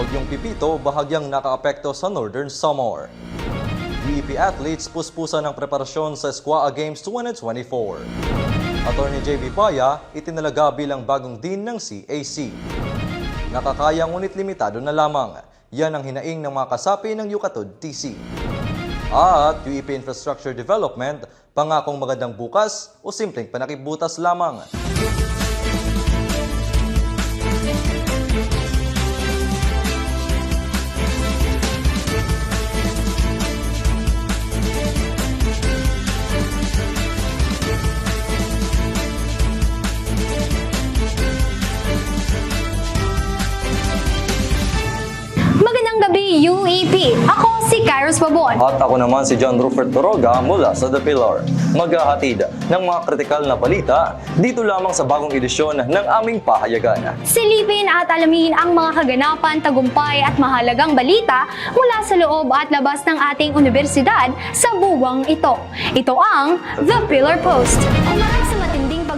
Bagyong Pipito bahagyang nakaapekto sa Northern Samar. UEP athletes puspusan ng preparasyon sa Squaa Games 2024. Attorney JB Paya itinalaga bilang bagong dean ng CAC. Nakakaya ngunit limitado na lamang. Yan ang hinaing ng mga kasapi ng Yucatod TC. At UEP Infrastructure Development, pangakong magandang bukas o simpleng panakibutas lamang. Ako si Kairos Babon. At ako naman si John Rupert Toroga mula sa The Pillar. Maghahatid ng mga kritikal na balita dito lamang sa bagong edisyon ng aming pahayagan. Silipin at alamin ang mga kaganapan, tagumpay at mahalagang balita mula sa loob at labas ng ating universidad sa buwang ito. Ito ang The Pillar Post. Matinding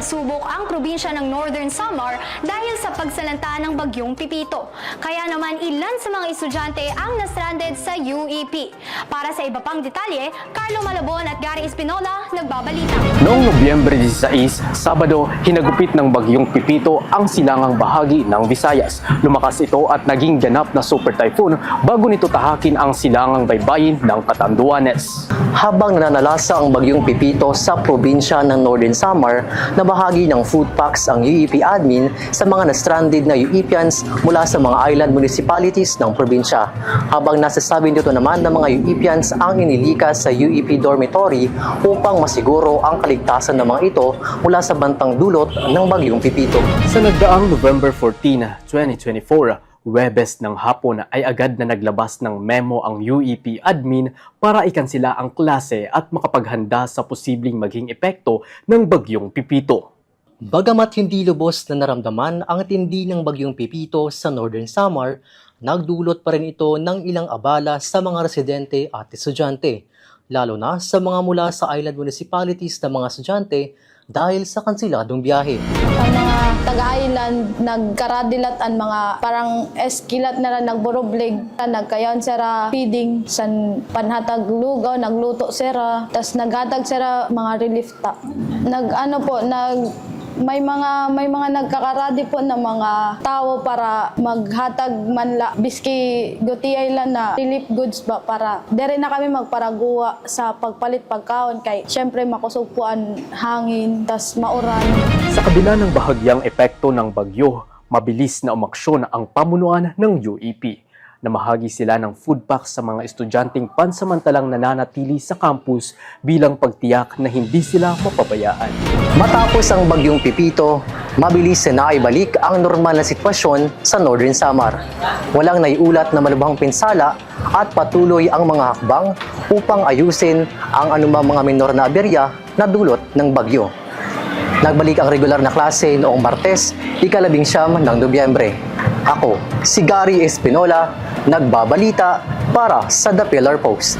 pagsubok ang probinsya ng Northern Samar dahil sa pagsalanta ng bagyong Pipito. Kaya naman ilan sa mga estudyante ang nastranded sa UEP. Para sa iba pang detalye, Carlo Malabon at Gary Espinola nagbabalita. Noong Nobyembre 16, Sabado, hinagupit ng bagyong Pipito ang silangang bahagi ng Visayas. Lumakas ito at naging ganap na super typhoon bago nito tahakin ang silangang baybayin ng Catanduanes. habang nananalasa ang bagyong Pipito sa probinsya ng Northern Samar na bahagi ng food packs ang UEP admin sa mga na-stranded na UEPians mula sa mga island municipalities ng probinsya. Habang nasasabi nito naman ng mga UEPians ang inilikas sa UEP dormitory upang masiguro ang kaligtasan ng mga ito mula sa bantang dulot ng bagyong Pipito. Sa nagdaang November 14, 2024, Webes ng hapon ay agad na naglabas ng memo ang UEP admin para ikansila ang klase at makapaghanda sa posibleng maging epekto ng bagyong Pipito. Bagamat hindi lubos na naramdaman ang tindi ng bagyong Pipito sa Northern Samar, nagdulot pa rin ito ng ilang abala sa mga residente at estudyante, lalo na sa mga mula sa island municipalities na mga estudyante dahil sa kansiladong biyahe. ang mga taga-island nagkaradilat ang mga parang eskilat na lang nagboroblig nagkayon sira feeding san panhatag lugaw nagluto sira tas naghatag sira mga relief ta nag ano po nag may mga may mga nagkakaradi po ng mga tao para maghatag man la biski gutiyay lang na relief goods ba para dere na kami magparaguwa sa pagpalit pagkaon kay syempre makusog hangin tas mauran Sa kabila ng bahagyang epekto ng bagyo, mabilis na umaksyon ang pamunuan ng UEP. Namahagi sila ng food packs sa mga estudyanteng pansamantalang nananatili sa campus bilang pagtiyak na hindi sila mapabayaan. Matapos ang bagyong Pipito, mabilis na naibalik ang normal na sitwasyon sa Northern Samar. Walang naiulat na malubhang pinsala at patuloy ang mga hakbang upang ayusin ang anumang mga minor na aberya na dulot ng bagyo. Nagbalik ang regular na klase noong Martes, ikalabing siyam ng Nobyembre. Ako, si Gary Espinola, nagbabalita para sa The Pillar Post.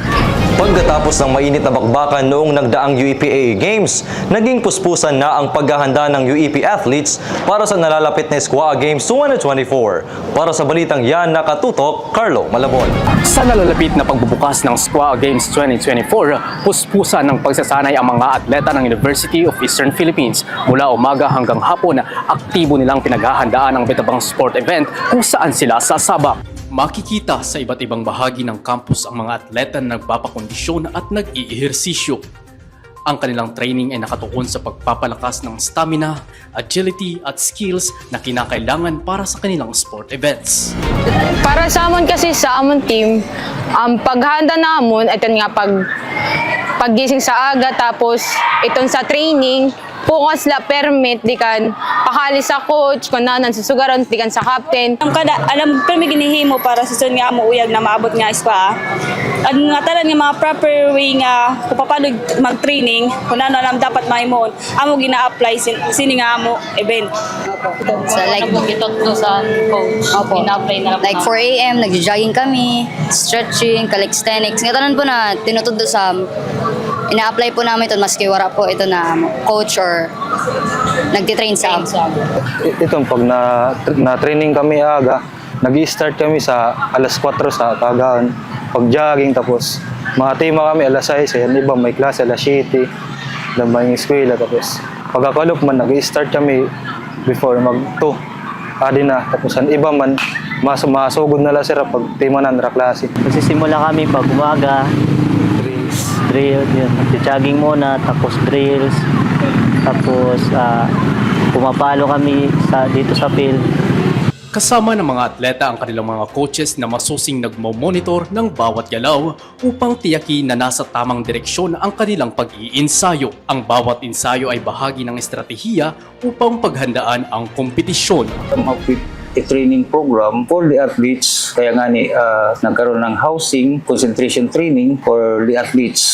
Pagkatapos ng mainit na bakbakan noong nagdaang UEPA Games, naging puspusan na ang paghahanda ng UEP athletes para sa nalalapit na Squaa Games 2024. Para sa balitang yan, nakatutok, Carlo Malabon. Sa nalalapit na pagbubukas ng Squaa Games 2024, puspusan ng pagsasanay ang mga atleta ng University of Eastern Philippines. Mula umaga hanggang hapon, aktibo nilang pinaghahandaan ang Betabang Sport Event kung saan sila sasabak. Makikita sa iba't ibang bahagi ng campus ang mga atleta na nagpapakondisyon at nag-iihersisyo. Ang kanilang training ay nakatuon sa pagpapalakas ng stamina, agility at skills na kinakailangan para sa kanilang sport events. Para sa amon kasi sa amon team, ang paghanda namon ito nga pag paggising sa aga tapos iton sa training Pukas la permit di kan pakali sa coach kun nanan susugaron di kan sa captain Ang kada alam pero may ginihimo para sa sun nga mo uyag na maabot nga spa. Ang nga tanan nga mga proper way nga kung paano mag-training, kung ano alam dapat mahimon, amo gina-apply sin, sini nga amo event. So like, to sa coach Opo. ina-apply na like 4 a.m. nag-jogging kami, stretching, calisthenics. Nga tanan po na tinutudo sa ina-apply po namin ito maski wala po ito na coach or nagtitrain sa I- itong pag na, na training kami aga, nag start kami sa alas 4 sa Kagaon. Pag-jogging tapos mga tema kami alas 6. Ayan, iba may klase alas 7. Na may eskwela tapos pagkakalop man nag start kami before mag 2. Adi na tapos ang iba man mas masugod na lang sila pag tema na klase. Magsisimula kami pag umaga, drill, yun. Jogging muna, tapos drills, tapos ah, pumapalo kami sa, dito sa field. Kasama ng mga atleta ang kanilang mga coaches na masusing nagmo-monitor ng bawat galaw upang tiyakin na nasa tamang direksyon ang kanilang pag-iinsayo. Ang bawat ensayo ay bahagi ng estratehiya upang paghandaan ang kompetisyon. come up with a training program for the athletes. Kaya nga ni, ah, nagkaroon ng housing, concentration training for the athletes.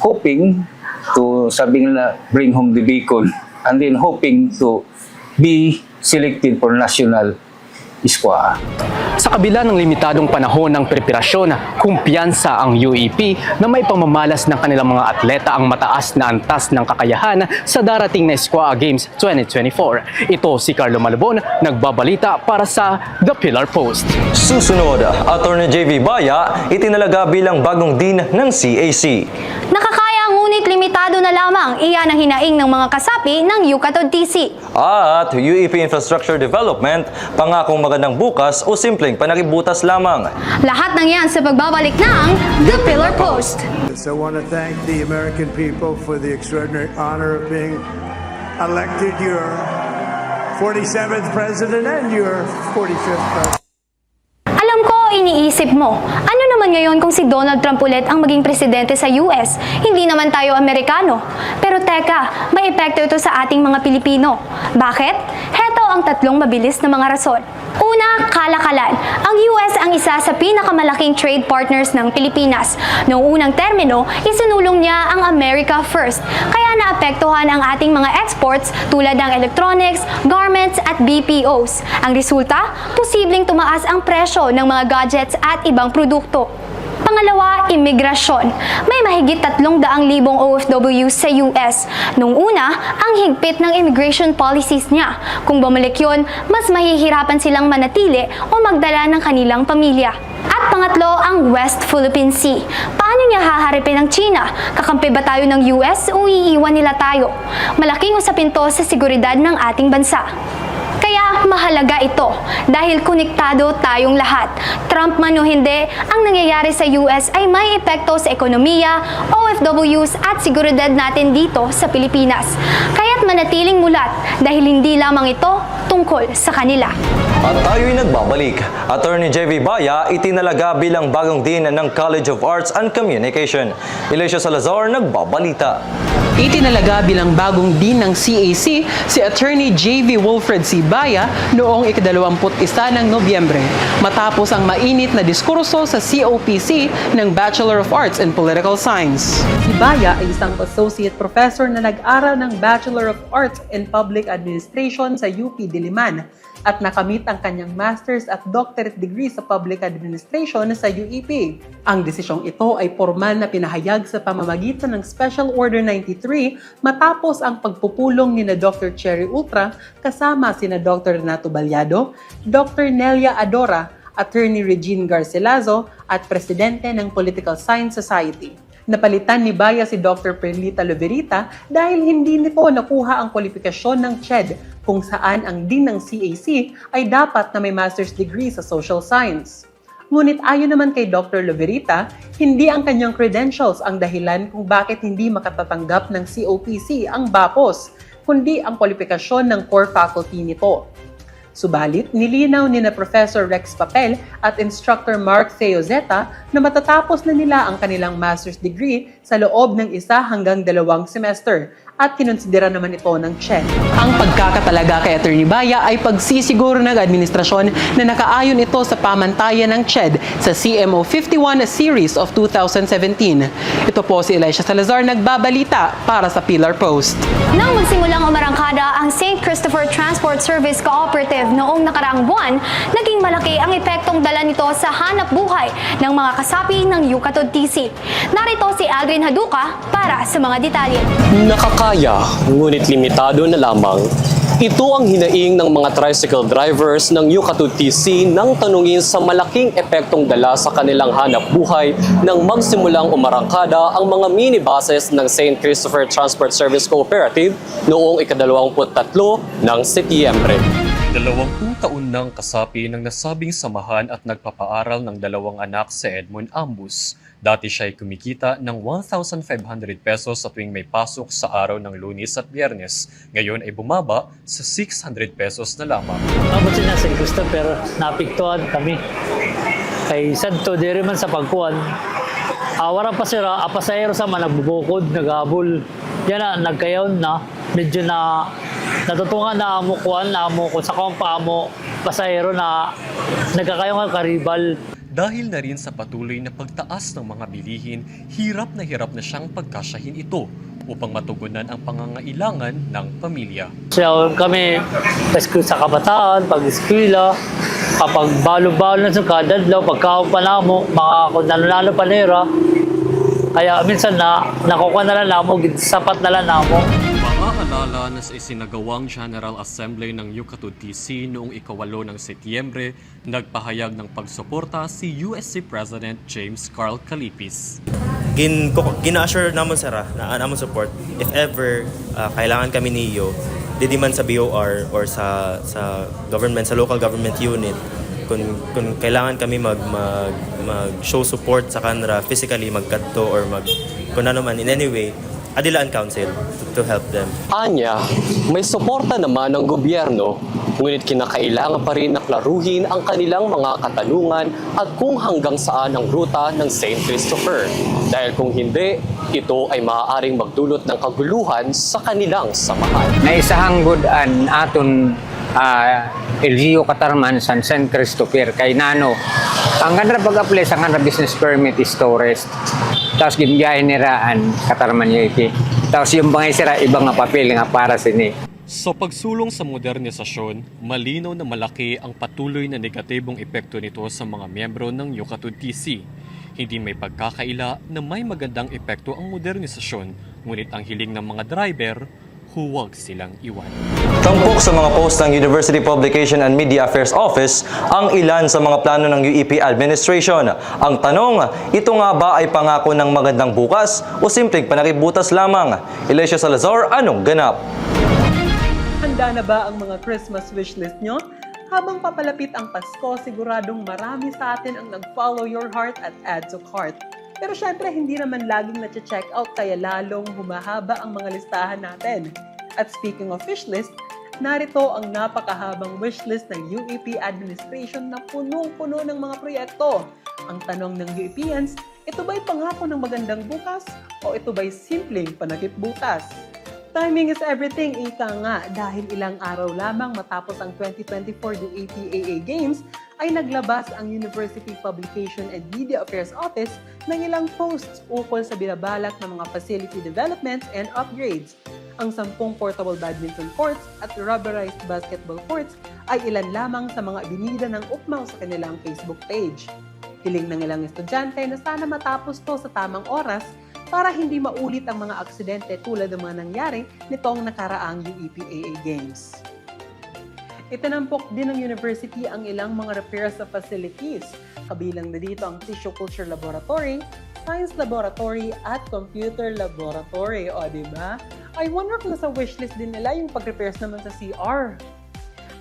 Hoping to, sabi nila, bring home the beacon. And then hoping to be selected for national squad. Sa kabila ng limitadong panahon ng preparasyon, kumpiyansa ang UEP na may pamamalas ng kanilang mga atleta ang mataas na antas ng kakayahan sa darating na Squad Games 2024. Ito si Carlo Malabon, nagbabalita para sa The Pillar Post. Susunod, Attorney JV Baya itinalaga bilang bagong dean ng CAC. Ngunit limitado na lamang iyan ang hinaing ng mga kasapi ng Yucatod TC. At UEP Infrastructure Development, pangakong magandang bukas o simpleng panakibutas lamang. Lahat ng yan sa pagbabalik ng The Pillar Post. So I want to thank the American people for the extraordinary honor of being elected your 47th president and your 45th president. Iniisip mo, ano naman ngayon kung si Donald Trump ulit ang maging presidente sa US? Hindi naman tayo Amerikano. Pero teka, may epekto ito sa ating mga Pilipino. Bakit? Ang tatlong mabilis na mga rason. Una, kalakalan. Ang US ang isa sa pinakamalaking trade partners ng Pilipinas. Noong unang termino, isinulong niya ang America First. Kaya naapektuhan ang ating mga exports tulad ng electronics, garments at BPOs. Ang resulta, posibleng tumaas ang presyo ng mga gadgets at ibang produkto. Pangalawa, imigrasyon. May mahigit 300,000 OFW sa US. Nung una, ang higpit ng immigration policies niya. Kung bumalik yun, mas mahihirapan silang manatili o magdala ng kanilang pamilya. At pangatlo, ang West Philippine Sea. Paano niya haharipin ang China? Kakampi ba tayo ng US o iiwan nila tayo? Malaking usapin to sa seguridad ng ating bansa. Mahalaga ito dahil konektado tayong lahat. Trump man o hindi, ang nangyayari sa US ay may epekto sa ekonomiya, OFWs at seguridad natin dito sa Pilipinas. Kaya't manatiling mulat dahil hindi lamang ito tungkol sa kanila. At tayo'y nagbabalik. Attorney JV Baya itinalaga bilang bagong dean ng College of Arts and Communication. Elisha Salazar nagbabalita. Itinalaga bilang bagong dean ng CAC si Attorney J.V. Wilfred C. Baya noong ikadalawamput-isa ng Nobyembre matapos ang mainit na diskurso sa COPC ng Bachelor of Arts in Political Science. Si Baya ay isang associate professor na nag-aral ng Bachelor of Arts in Public Administration sa UP Diliman at nakamit ang kanyang master's at doctorate degree sa public administration sa UEP. Ang desisyong ito ay formal na pinahayag sa pamamagitan ng Special Order 93 matapos ang pagpupulong ni na Dr. Cherry Ultra kasama sina Dr. Renato Balyado, Dr. Nelia Adora, Attorney Regine Garcilaso at Presidente ng Political Science Society. Napalitan ni Baya si Dr. Perlita Loverita dahil hindi nito nakuha ang kwalifikasyon ng CHED kung saan ang dean ng CAC ay dapat na may master's degree sa social science. Ngunit ayon naman kay Dr. Loverita, hindi ang kanyang credentials ang dahilan kung bakit hindi makatatanggap ng COPC ang BAPOS, kundi ang kwalifikasyon ng core faculty nito. Subalit, nilinaw ni na Professor Rex Papel at Instructor Mark Theozeta na matatapos na nila ang kanilang master's degree sa loob ng isa hanggang dalawang semester at kinonsidera naman ito ng CHED. Ang pagkakatalaga kay Attorney Baya ay pagsisiguro ng administrasyon na nakaayon ito sa pamantayan ng CHED sa CMO 51 series of 2017. Ito po si Elisha Salazar nagbabalita para sa Pillar Post. Nang magsimulang umarangkada ang St. Christopher Transport Service Cooperative noong nakaraang buwan, naging malaki ang epektong dala nito sa hanap buhay ng mga kasapi ng Yucatod TC. Narito si Aldrin Haduka para sa mga detalye. Nakakaya, ngunit limitado na lamang Ito ang hinaing ng mga tricycle drivers ng Yucatán TC nang tanungin sa malaking epektong dala sa kanilang hanap buhay nang magsimulang umarangkada ang mga minibuses ng St. Christopher Transport Service Cooperative noong ikadalawamput-tatlo ng Setyembre. Dalawampung taon nang kasapi ng nasabing samahan at nagpapaaral ng dalawang anak si Edmund Ambus. Dati siya ay kumikita ng 1,500 pesos sa tuwing may pasok sa araw ng lunis at biyernes. Ngayon ay bumaba sa 600 pesos na lamang. Abot siya sa Christopher, napiktuan kami. Kay Santo, di rin man sa pagkuhan. Awara pa sila, apasayero sa man, nagbubukod, naghabol. Yan na, nagkayaw na. Medyo na, natutungan na amo kuhan, na amo ko sa kompa amo, pasayero na nagkakayaw nga karibal. Dahil na rin sa patuloy na pagtaas ng mga bilihin, hirap na hirap na siyang pagkasyahin ito upang matugunan ang pangangailangan ng pamilya. So kami, sa kabataan, pag eskwela, kapag balo-balo na sa kadadlaw, pagkaon pa namo, mga kung nanalo panera, kaya minsan na, nakukuha na lang namo, sapat na lang namo. Maaalala na sa isinagawang General Assembly ng Yucatán TC noong ikawalo ng Setyembre, nagpahayag ng pagsuporta si USC President James Carl Calipis. gin gina-assure namon sara na namon support if ever ah, kailangan kami niyo di man sa BOR or sa sa government sa local government unit kung kung kailangan kami mag mag, mag show support sa kanra physically magkadto or mag kung ano man in any way Adilaan Council to, to help them. Anya, may suporta naman ng gobyerno, ngunit kinakailangan pa rin na klaruhin ang kanilang mga katanungan at kung hanggang saan ang ruta ng St. Christopher. Dahil kung hindi, ito ay maaaring magdulot ng kaguluhan sa kanilang samahan. Naisahanggod an aton uh, LGU Katarman San San Christopher kay Nano. Ang kanra pag-apply sa kanra business permit is tourist. Tapos ginbiyahe niraan Katarman UAP. Tapos yung bangay sira ibang nga papel nga para sini. Sa pagsulong sa modernisasyon, malinaw na malaki ang patuloy na negatibong epekto nito sa mga miyembro ng Yucatán TC. Hindi may pagkakaila na may magandang epekto ang modernisasyon, ngunit ang hiling ng mga driver, huwag silang iwan. Tampok sa mga post ng University Publication and Media Affairs Office ang ilan sa mga plano ng UEP administration. Ang tanong, ito nga ba ay pangako ng magandang bukas o simpleng panakibutas lamang? Elisha Salazar, anong ganap? Handa na ba ang mga Christmas wishlist nyo? Habang papalapit ang Pasko, siguradong marami sa atin ang nag-follow your heart at add to cart. Pero syempre, hindi naman laging na-check out kaya lalong humahaba ang mga listahan natin. At speaking of wishlist, narito ang napakahabang wishlist ng UEP administration na punong-puno ng mga proyekto. Ang tanong ng UEPians, ito ba'y pangako ng magandang bukas o ito ba'y simpleng panakip butas? Timing is everything, ika nga, dahil ilang araw lamang matapos ang 2024 UAPAA Games, ay naglabas ang University Publication and Media Affairs Office ng ilang posts ukol sa binabalak ng mga facility developments and upgrades. Ang sampung portable badminton courts at rubberized basketball courts ay ilan lamang sa mga binida ng ukmaw sa kanilang Facebook page. Hiling ng ilang estudyante na sana matapos to sa tamang oras para hindi maulit ang mga aksidente tulad ng mga nangyari nitong nakaraang UEPAA Games. Itinampok din ng university ang ilang mga repairs sa facilities. Kabilang na dito ang Tissue Culture Laboratory, Science Laboratory at Computer Laboratory. O, di ba? I wonder kung sa wishlist din nila yung pag-repairs naman sa CR.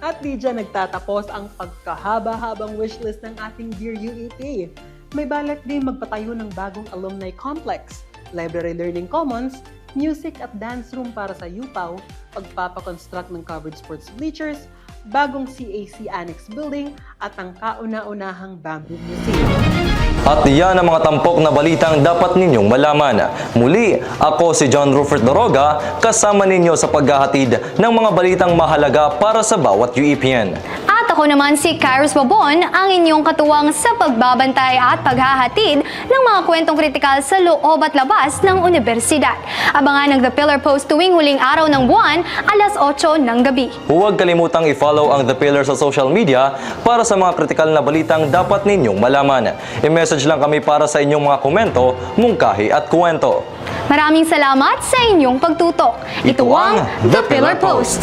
At di dyan nagtatapos ang pagkahaba-habang wishlist ng ating Dear UEP. May balak din magpatayo ng bagong alumni complex, library learning commons, music at dance room para sa UPAW, pagpapakonstruct ng covered sports bleachers, bagong CAC Annex Building at ang kauna-unahang Bamboo Museum. At yan ang mga tampok na balitang dapat ninyong malaman. Muli, ako si John Rupert Doroga, kasama ninyo sa paghahatid ng mga balitang mahalaga para sa bawat UEPN. At ako naman si Kairos Babon, ang inyong katuwang sa pagbabantay at paghahatid ng mga kwentong kritikal sa loob at labas ng universidad. Abangan ang The Pillar Post tuwing huling araw ng buwan, alas 8 ng gabi. Huwag kalimutang i-follow ang The Pillar sa social media para sa mga kritikal na balitang dapat ninyong malaman. I-message lang kami para sa inyong mga komento, mungkahi at kwento. Maraming salamat sa inyong pagtutok. Ito ang The Pillar Post.